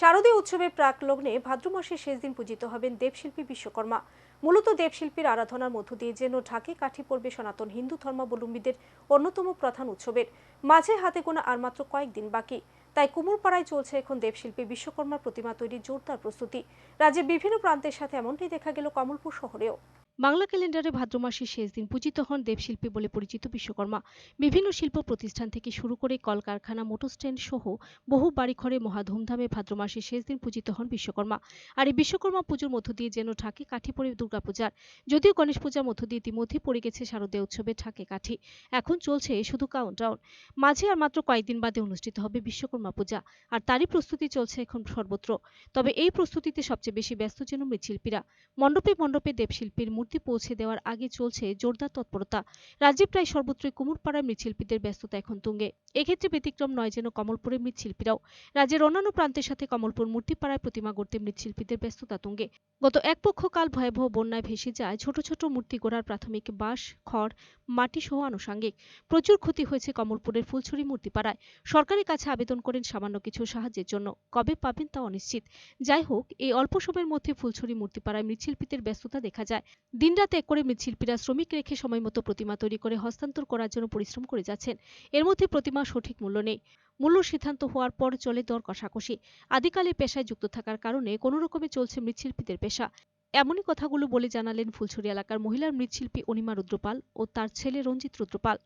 শারদীয় উৎসবের প্রাক লগ্নে ভাদ্র মাসের শেষ দিন পূজিত হবেন দেবশিল্পী বিশ্বকর্মা। মূলত দেবশিল্পীর আরাধনার মধ্য দিয়ে যেন ঢাকে কাঠি পড়বে সনাতন হিন্দু ধর্মাবলম্বীদের অন্যতম প্রধান উৎসবের। মাঝে হাতে গোনা আর মাত্র কয়েকদিন বাকি। তাই কুমোরপাড়ায় চলছে এখন দেবশিল্পী বিশ্বকর্মার প্রতিমা তৈরির জোরদার প্রস্তুতি। রাজ্যের বিভিন্ন প্রান্তের সাথে এমনটাই দেখা গেল কমলপুর শহরেও। বাংলা ক্যালেন্ডারে ভাদ্র মাসের শেষ দিন পূজিত হন দেবশিল্পী বলে পরিচিত বিশ্বকর্মা। বিভিন্ন শিল্প প্রতিষ্ঠান থেকে শুরু করে কলকারখানা, মোটর স্ট্যান্ড সহ বহু বাড়িঘরে মহা ধুমধামে ভাদ্র মাসের শেষ দিন পূজিত হন বিশ্বকর্মা। আর এই বিশ্বকর্মা পুজোর মধ্য দিয়ে যেন ঢাকে কাঠি পড়ে দুর্গাপূজার যদিও গণেশ পূজার মধ্য দিয়ে ইতিমধ্যে পড়ে গেছে শারদীয় উৎসবে ঢাকে কাঠি। এখন চলছে শুধু কাউন্টডাউন মাঝে আর মাত্র কয়েকদিন বাদে অনুষ্ঠিত হবে বিশ্বকর্মা পূজা। আর তারই প্রস্তুতি চলছে এখন সর্বত্র। তবে এই প্রস্তুতিতে সবচেয়ে বেশি ব্যস্ত যেন মৃৎশিল্পীরা। মণ্ডপে মণ্ডপে দেবশিল্পীর মূর্তি পৌঁছে দেওয়ার আগে চলছে জোরদার তৎপরতা। রাজ্যে প্রায় সর্বত্রই কুমোরপাড়ার মৃৎশিল্পীদের ব্যস্ততা এখন তুঙ্গে। এক্ষেত্রে ব্যতিক্রম নয় যেন কমলপুরের মৃৎশিল্পীরাও। রাজ্যের অন্যান্য প্রান্তের সাথে কমলপুর মূর্তিপাড়ায় প্রতিমা গড়তে মৃৎশিল্পীদের ব্যস্ততা তুঙ্গে। গত এক পক্ষকাল ভয়াবহ বন্যায় ভেসে যায় ছোট ছোট মূর্তি গড়ার প্রাথমিক বাঁশ, খড়, মাটি সহ আনুষাঙ্গিক। প্রচুর ক্ষতি হয়েছে কমলপুরের ফুলছড়ি মূর্তিপাড়ায়। সরকারের কাছে আবেদন করেন সামান্য কিছু সাহায্যের জন্য। কবে পাবেন তা অনিশ্চিত। যাই হোক, এই অল্প সময়ের মধ্যে ফুলছড়ি মূর্তিপাড়ায় মৃৎশিল্পীদের ব্যস্ততা দেখা যায়। দিনরাত এক করে মৃৎশিল্পীরা শ্রমিক রেখে সময়মতো প্রতিমা তৈরি করে হস্তান্তর করার জন্য পরিশ্রম করে যাচ্ছেন। এর মধ্যে প্রতিমা সঠিক মূল্য নেই। মূল্য সিদ্ধান্ত হওয়ার পর চলে দর কষাকষি। আদিকালে পেশায় যুক্ত থাকার কারণে কোনো রকমে চলছে মৃৎশিল্পীদের পেশা। এমনই কথাগুলো বলে জানালেন ফুলছড়ি এলাকার মহিলার মৃৎশিল্পী অনিমা রুদ্রপাল ও তার ছেলে রঞ্জিত রুদ্রপাল।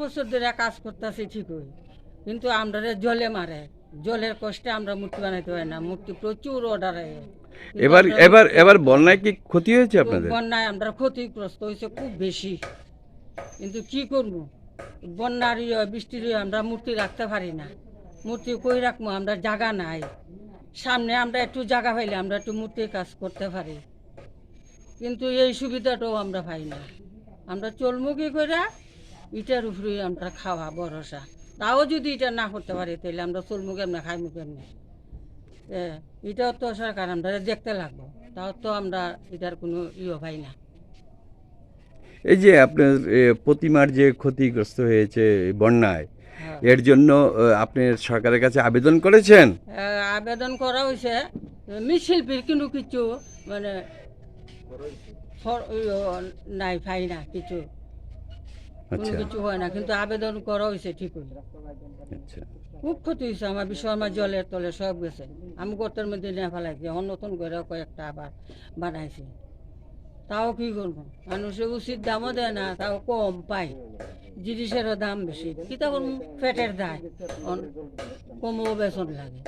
বছর ধরে কাজ করতেছি ঠিকই, কিন্তু আমরা জলে মারে। জলের কষ্টে আমরা মূর্তি বানাইতে পারি না। মূর্তি প্রচুর অর্ডার এবার এবার এবার বন্যায় কি ক্ষতি হয়েছে আপনাদের? বন্যায় আমরা ক্ষতিগ্রস্ত হয়েছে খুব বেশি। কিন্তু কি করব? বন্যার ইয়ে, বৃষ্টির ইয়ে আমরা মূর্তি রাখতে পারি না। মূর্তি কই রাখব? আমরা জায়গা নাই। সামনে আমরা একটু জায়গা পাইলে আমরা একটু মূর্তির কাজ করতে পারি। কিন্তু এই সুবিধাটাও আমরা পাই না। আমরা চলমু কি করে ইটার উপরে আমরা খাওয়া ভরসা। তাও যদি এটা না করতে পারি তাহলে আমরা চলমু কেমনে খাইমু কেমনে এটাও তো সরকার আমরা দেখতে লাগবো। তাও তো আমরা এটার কোনো ইয়ে পাই না। এই যে আপনার প্রতিমার যে ক্ষতিগ্রস্ত হয়েছে বন্যায় হ্যাঁ। এর জন্য আপনি সরকারের কাছে আবেদন করেছেন? আবেদন করা হয়েছে। মৃৎশিল্পীর কিন্তু কিছু মানে ইয়ে নাই পাই না কিছু। কোনো আচ্ছা। কিছু হয় না কিন্তু আবেদন করা হয়েছে ঠিকই। আচ্ছা। খুব ক্ষতি হয়েছে আমার বিশ্বকর্মা জলের তলে সব গেছে। আমি গর্তের মধ্যে নিয়ে ফেলাইছি এখন নতুন করে কয়েকটা আবার বানাইছি। তাও কি করব? মানুষের উচিত দামও দেয় না তাও কম পায়। জিনিসেরও দাম বেশি কিতা করব পেটের দায়? কমও বেতন লাগে।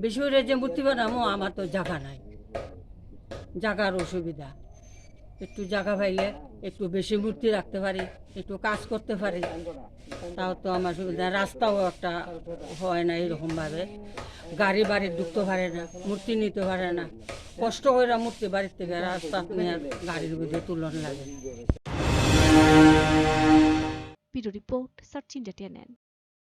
বেশি করে যে মূর্তি বানামো আমার তো জায়গা নাই। জায়গার অসুবিধা। একটু জায়গা পাইলে একটু বেশি মূর্তি রাখতে পারি, একটু কাজ করতে পারি। তাও তো আমার সুবিধা, রাস্তাও একটা হয় না এরকমভাবে। গাড়ি বাড়ি ঢুকতে পারে না, মূর্তি নিতে পারে না। কষ্ট করে মূর্তি বাড়ির থেকে রাস্তা গাড়ির মধ্যে তুলন লাগে। Report, search